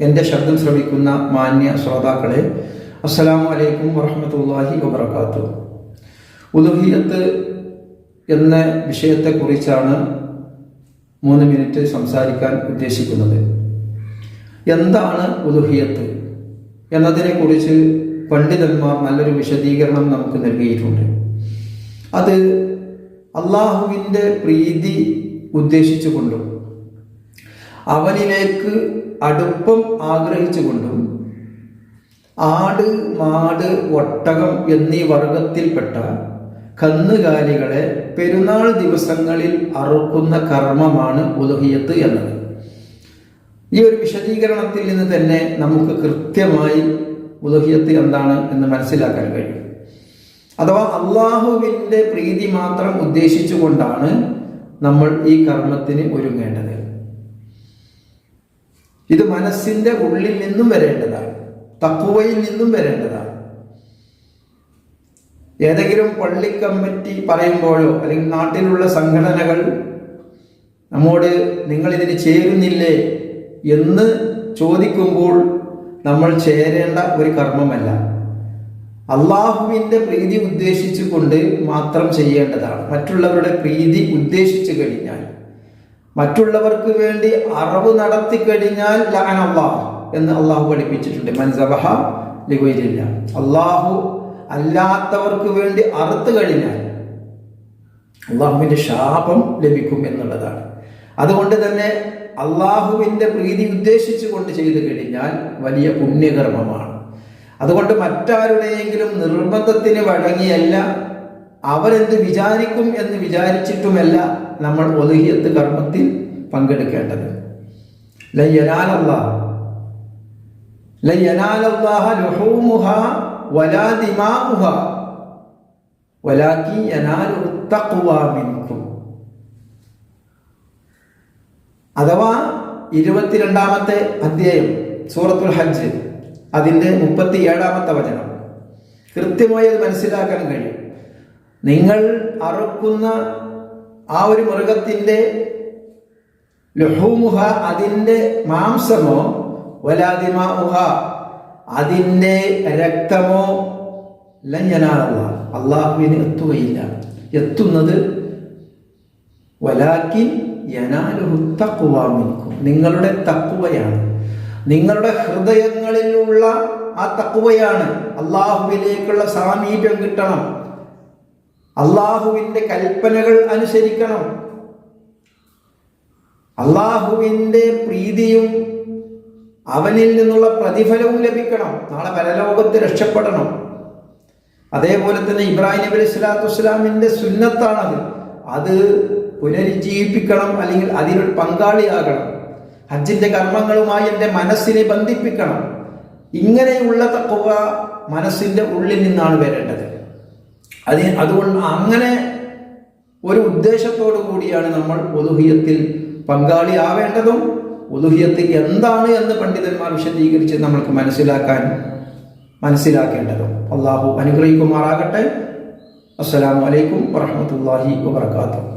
എന്റെ ശബ്ദം ശ്രവിക്കുന്ന മാന്യ ശ്രോതാക്കളെ അസ്സലാമു അലൈക്കും വറഹ്മത്തുള്ളാഹി വബർക്കാത്തു ഉലുഹിയത്ത് എന്ന വിഷയത്തെക്കുറിച്ചാണ് മൂന്ന് മിനിറ്റ് സംസാരിക്കാൻ ഉദ്ദേശിക്കുന്നത്. എന്താണ് ഉലുഹിയത്ത്? എന്നതിനെക്കുറിച്ച് പണ്ഡിതന്മാർ നല്ലൊരു വിശദീകരണം നമുക്ക് നൽകിയിട്ടുണ്ട്. അത് അള്ളാഹുവിന്റെ പ്രീതി ഉദ്ദേശിച്ചുകൊണ്ടും അവനിലേക്ക് അടുപ്പം ആഗ്രഹിച്ചുകൊണ്ടും ആട് മാട് ഒട്ടകം എന്നീ വർഗത്തിൽപ്പെട്ട കന്നുകാലികളെ പെരുന്നാൾ ദിവസങ്ങളിൽ അറുക്കുന്ന കർമ്മമാണ് ഉദഹിയത്ത് എന്നത്. ഈ ഒരു വിശദീകരണത്തിൽ നിന്ന് തന്നെ നമുക്ക് കൃത്യമായി ഉദഹിയത്ത് എന്താണ് എന്ന് മനസ്സിലാക്കാൻ കഴിയും. അഥവാ അള്ളാഹുവിന്റെ പ്രീതി മാത്രം ഉദ്ദേശിച്ചുകൊണ്ടാണ് നമ്മൾ ഈ കർമ്മത്തിന് ഒരുങ്ങേണ്ടത്. ഇത് മനസ്സിന്റെ ഉള്ളിൽ നിന്നും വരേണ്ടതാണ്. തക്കുവയിൽ നിന്നും വരേണ്ടതാണ്. ഏതെങ്കിലും പള്ളി കമ്മിറ്റി പറയുമ്പോഴോ അല്ലെങ്കിൽ നാട്ടിലുള്ള സംഘടനകൾ നമ്മോട് നിങ്ങൾ ഇതിന് ചേരുന്നില്ലേ എന്ന് ചോദിക്കുമ്പോൾ നമ്മൾ ചേരേണ്ട ഒരു കർമ്മമല്ല. അള്ളാഹുവിന്റെ പ്രീതി ഉദ്ദേശിച്ചുകൊണ്ട് മാത്രം ചെയ്യേണ്ടതാണ്. മറ്റുള്ളവരുടെ പ്രീതി ഉദ്ദേശിച്ചു കഴിഞ്ഞാൽ മറ്റുള്ളവർക്ക് വേണ്ടി അറിവ് നടത്തി കഴിഞ്ഞാൽ എന്ന് അള്ളാഹു പഠിപ്പിച്ചിട്ടുണ്ട്. മൻസബഹ ലിവയിലില്ല അള്ളാഹു അല്ലാത്തവർക്ക് വേണ്ടി അറുത്തു കഴിഞ്ഞാൽ അള്ളാഹുവിന്റെ ശാപം ലഭിക്കും എന്നുള്ളതാണ്. അതുകൊണ്ട് തന്നെ അള്ളാഹുവിന്റെ പ്രീതി ഉദ്ദേശിച്ചു കൊണ്ട് ചെയ്തു കഴിഞ്ഞാൽ വലിയ പുണ്യകർമ്മമാണ്. അതുകൊണ്ട് മറ്റാരുടെയെങ്കിലും നിർബന്ധത്തിന് വഴങ്ങിയല്ല അവരെന്ത് വിചാരിക്കും എന്ന് വിചാരിച്ചിട്ടുമല്ല നമ്മൾ ഒതുകിയത്ത് കർമ്മത്തിൽ പങ്കെടുക്കേണ്ടത്. വലാ തഖ്വ അഥവാ ഇരുപത്തിരണ്ടാമത്തെ അധ്യായം സൂറത്തുൽ ഹജ്ജ് അതിന്റെ മുപ്പത്തി ഏഴാമത്തെ വചനം. കൃത്യമായി അത് മനസ്സിലാക്കാൻ കഴിയും. നിങ്ങൾ അറുക്കുന്ന ആ ഒരു മൃഗത്തിന്റെ ലഹൂമുഹ അതിന്റെ മാംസമോ വലാദിമാഹ അതിന്റെ രക്തമോ ലഞ്ഞനാറുക അള്ളാഹുവിന് എത്തുകയില്ല. എത്തുന്നത് വലാക്കി യനാലുഹു നിങ്ങളുടെ തക്കുവയാണ് നിങ്ങളുടെ ഹൃദയങ്ങളിലുള്ള ആ തക്കുവയാണ് അള്ളാഹുവിലേക്കുള്ള സാമീപ്യം കിട്ടണം. അള്ളാഹുവിന്റെ കൽപ്പനകൾ അനുസരിക്കണം. അള്ളാഹുവിന്റെ പ്രീതിയും അവനിൽ നിന്നുള്ള പ്രതിഫലവും ലഭിക്കണം. നാളെ പരലോകത്ത് രക്ഷപ്പെടണം. അതേപോലെ തന്നെ ഇബ്രാഹിം നബി അലൈഹി സ്വലാത്തു വസ്സലാമിന്റെ സുന്നത്താണത്. അത് പുനരുജ്ജീവിപ്പിക്കണം അല്ലെങ്കിൽ അതിനൊരു പങ്കാളിയാകണം. ഹജ്ജിന്റെ കർമ്മങ്ങളുമായി എന്റെ മനസ്സിനെ ബന്ധിപ്പിക്കണം. ഇങ്ങനെയുള്ള തക്കുവ മനസ്സിന്റെ ഉള്ളിൽ നിന്നാണ് വരേണ്ടത്. അത് അതുകൊണ്ട് അങ്ങനെ ഒരു ഉദ്ദേശത്തോടു കൂടിയാണ് നമ്മൾ ഒതുഹിയത്തിൽ പങ്കാളിയാവേണ്ടതും ഒതുഹിയത്ത് എന്താണ് എന്ന് പണ്ഡിതന്മാർ വിശദീകരിച്ച് നമ്മൾക്ക് മനസ്സിലാക്കാൻ മനസ്സിലാക്കേണ്ടതും. അള്ളാഹു അനുഗ്രഹിക്കുമാറാകട്ടെ. അസ്സലാമു അലൈക്കും വറഹമത്തല്ലാഹി വാത്തു